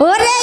ওরে